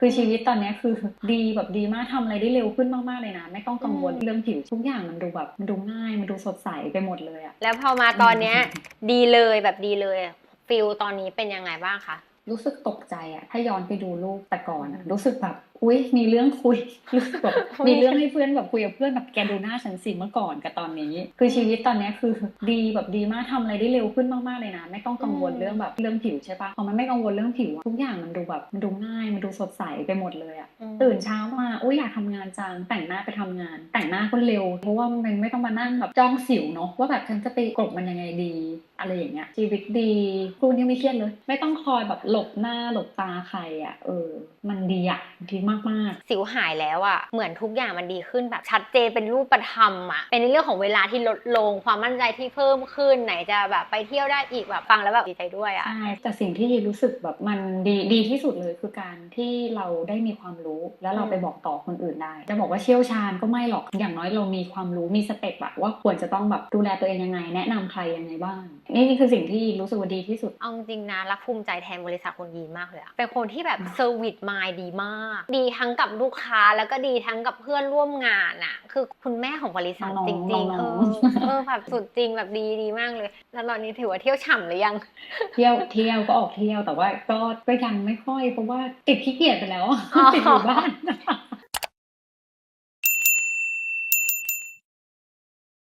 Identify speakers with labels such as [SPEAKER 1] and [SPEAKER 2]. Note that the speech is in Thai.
[SPEAKER 1] คือชีวิตตอนเนี้ยคือดีแบบดีมากทำอะไรได้เร็วขึ้นมากๆเลยนะ ไม่ต้องกังวลเรื่องผิวทุกอย่างมันดูแบบมันดูง่ายมันดูสดใสไปหมดเลยอะ
[SPEAKER 2] แล้วพอมาตอนเนี้ยดีเลยแบบดีเลยฟิลตอนนี้เป็นยังไงบ้างคะ
[SPEAKER 1] รู้สึกตกใจอะถ้าย้อนไปดูรูปแต่ก่อนอะรู้สึกแบบ อุ้ยมีเรื่องคุยรู้สึกแบบ
[SPEAKER 2] อุ๊ย
[SPEAKER 1] มีเรื่องให้เพื่อนแบบคุยกับเพื่อนแบบแกดูหน้าฉันสิเมื่อก่อนกับตอนนี้ คือชีวิตตอนเนี้ยคือดีแบบดีมากทำอะไรได้เร็วขึ้นมากๆเลยนะไม่ต้องกังวลเรื่องแบบเรื่องผิวใช่ปะพอมันไม่กังวลเรื่องผิวอะทุกอย่างมันดูแบบมันดูง่ายมันดูสดใสไปหมดเลยอะ
[SPEAKER 2] อืม
[SPEAKER 1] ตื่นเช้ามาโอ้ยอยากทำงานจังแต่งหน้าไปทำงาน แต่งหน้าก็เร็ว เพราะว่ามันไม่ต้องมานั่งแบบจ้องสิวเนาะว่าแบบฉันจะไปกลบมันยังไงดี อะไรอย่างเงี้ยชีวิตดีครูนี่ไม่เครียดเลย ไม่ต้องคอยแบบหลบหน้าหลบตาใครอะเออ มันดีอะ ดีมากๆ
[SPEAKER 2] สิวหายแล้วอะ่ะ เหมือนทุกอย่างมันดีขึ้นแบบชัดเจนเป็นรูปธรรมอะ่ะ เป็นในเรื่องของเวลาที่ลดลง ความมั่นใจที่เพิ่มขึ้นไหนจะแบบไปเที่ยวได้อีกแบบฟังแล้วแบบดีใจด้วยอะ่ะ
[SPEAKER 1] ใช่ แต่สิ่งที่รู้สึกแบบมันดีดีที่สุดเลยคือการที่เราได้มีความรู้แล้วเรา
[SPEAKER 2] อืม
[SPEAKER 1] ไปบอกต่อคนอื่นได้ จะบอกว่าเชี่ยวชาญก็ไม่หรอก อย่างน้อยเรามีความรู้มีสเต็ปอะว่าควรจะต้องแบบดูแลตัวเองยังไง แนะนำใครยังไงบ้างนี่นี่คือสิ่งที่รู้สึกว่าดีที่สุด
[SPEAKER 2] เอาจริงๆนะรักภูมิใจแทนบริษัทคนยีนมากเลยอะเป็นคนที่แบบเซอร์วิสมายดีมากดีทั้งกับลูกค้าแล้วก็ดีทั้งกับเพื่อนร่วมงานอะคือคุณแม่ของบริษัท
[SPEAKER 1] น้องๆ
[SPEAKER 2] จริงๆ
[SPEAKER 1] น้
[SPEAKER 2] เอ
[SPEAKER 1] อง
[SPEAKER 2] อ
[SPEAKER 1] ๆ
[SPEAKER 2] เออแบบสุดจริงแบบดีดีมากเลย แล้วตอนนี้ถือว่าเที่ยวฉ่ำหรือยัง
[SPEAKER 1] เที่ยวเที่ยวก็ออกเที่ยวแต่ว่าก็ก็ยังไม่ค่อยเพราะว่าติดขี้เกียจไปแล้ว
[SPEAKER 2] อ๋อ
[SPEAKER 1] ติดอยู่บ้าน